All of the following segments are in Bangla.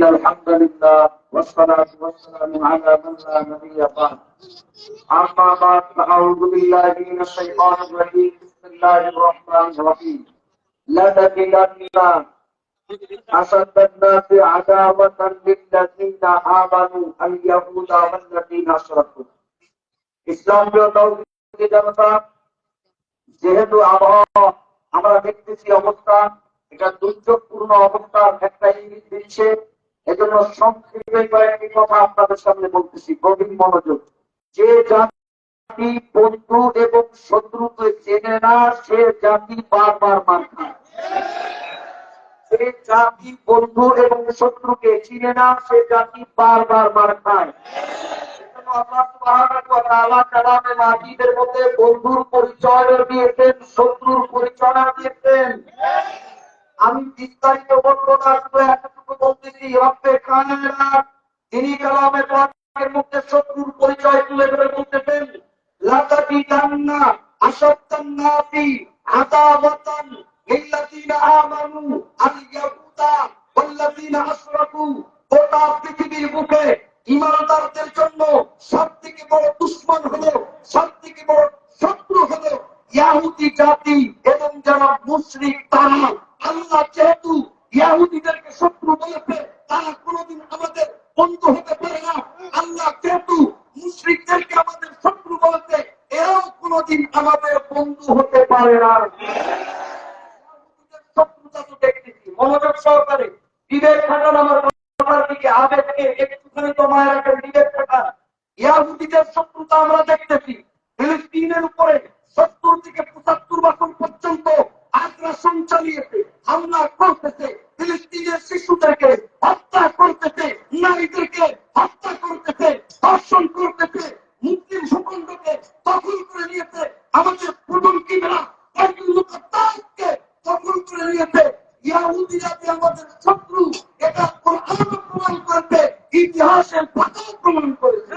إن الحمد لله والصلاة والسلام على من لا نبي بعد أما بعد فأعوذ بالله من الشيطان الرجيم بسم الله الرحمن الرحيم لنجدن أشد الناس عداوة للذين آمنوا اليهود والذين أشركوا ইসলাম প্রিয় তৌহিদি জনতা যেহেতু আবহাওয়া আমরা দেখতেছি অবস্থা এটা দুর্যোগপূর্ণ অবস্থার একটা ইঙ্গিত দিচ্ছে এজন্য সংক্ষেপে কয়েকটি কথা আপনাদের সামনে বলতেছি, গভীর মনোযোগ। যে জাতি বন্ধু এবং শত্রুকে চেনে না, সে জাতি বারবার মার খায়। জাতি বন্ধু এবং শত্রুকে চিনে না, সে জাতি বারবার মার খায়। বন্ধুর পরিচয় শত্রুর পরিচয় আমি বিস্তারিত বর্ণনা করে এতটুকু বলতেছি রব্বে কানেরা তিনি কালামে পাকের মধ্যে শত্রুর পরিচয় তুলে ধরে বলতেছেন লাতাবি জান্না আসাদ্দান নাসি আদাওয়াতান লিল্লাযিনা আমানু, আল ইয়াহুদা ওয়াল্লাযিনা আশরাকু। গোটা পৃথিবীর বুকে ইমানদারদের জন্য সবথেকে বড় দুশ্মন হলো সবথেকে বড় শত্রু হলো ইয়াহুদি জাতি এবং যারা মুশরিক তারা। আল্লাহ যেহেতু শত্রু বলেছে, তারা আমাদের বন্ধু হতে পারে না। আল্লাহ আমাদের শত্রু বলেছে, এরাও আমাদের বন্ধু হতে পারে না। শত্রুতা তো দেখতেছি। মনোযোগ সহকারে বিবেক আমার দিকে আবেগকে একটুখানি বিবেক ইয়াহুদিদের শত্রুতা আমরা দেখতেছি। ফিলিস্তিনের উপরে সত্তর থেকে পঁচাত্তর বছর পর্যন্ত আগ্রাসন চালিয়েছে হামলা করতেছে ফিলিস্তিনের শিশুদেরকে হত্যা করতেছে নারীদেরকে হত্যা করতেছে, ধর্ষণ করতেছে, মুসলিম ভূখণ্ডকে দখল করে নিয়েছে, আমাদের প্রথম তাকে দখল করে নিয়েছে। আমাদের শত্রু, এটা প্রমাণ করবে ইতিহাসের পাতাও প্রমাণ করেছে।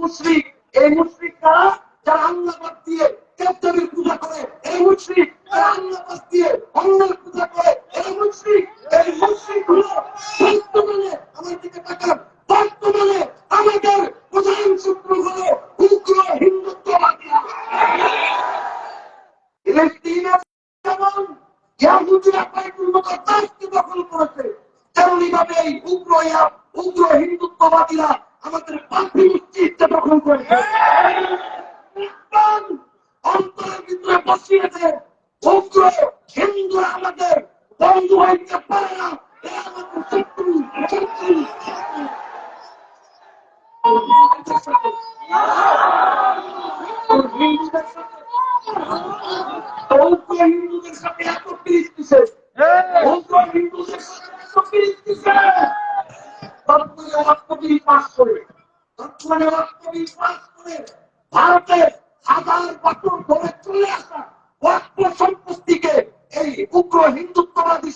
মুশরিক, এই মুশরিক কারা যারা আল্লাহ দিয়ে পূজা করে। এই মুশরিক যারা আল্লাহ দিয়ে অন্যের পূজা করে এই মুশরিক এই মুশরিক হলো বর্তমানে আমার দিকে তাকান বর্তমানে আমাদের প্রধান শত্রু হলো উগ্র হিন্দুত্ববাদীরা ফিলিস্তিনের যেমন ইয়াহুদিরা বাইতুল মুকাদ্দাসকে দখল করেছে। তেমনি ভাবে এই উগ্র উগ্র হিন্দুত্ববাদীরা আমাদের বাবরি মসজিদকে দখল করেছে। বসিয়েছে। বন্ধু হইতে না। হিন্দুদের সাথে এত পাস করে, বর্তমানে অর্থবিল পাস করে ভারতে হাজার সম্পত্তিকে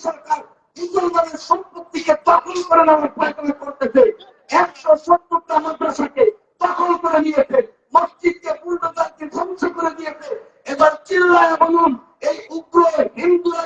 সরকার মুসলমানের সম্পত্তিকে দখল করে একশো সত্তরটা মাদ্রাসাকে দখল করে নিয়েছে, মসজিদকে পূর্ণতাকে ধ্বংস করে দিয়েছে। এবার চিল্লায় বলুন, এই উগ্র হিন্দুরা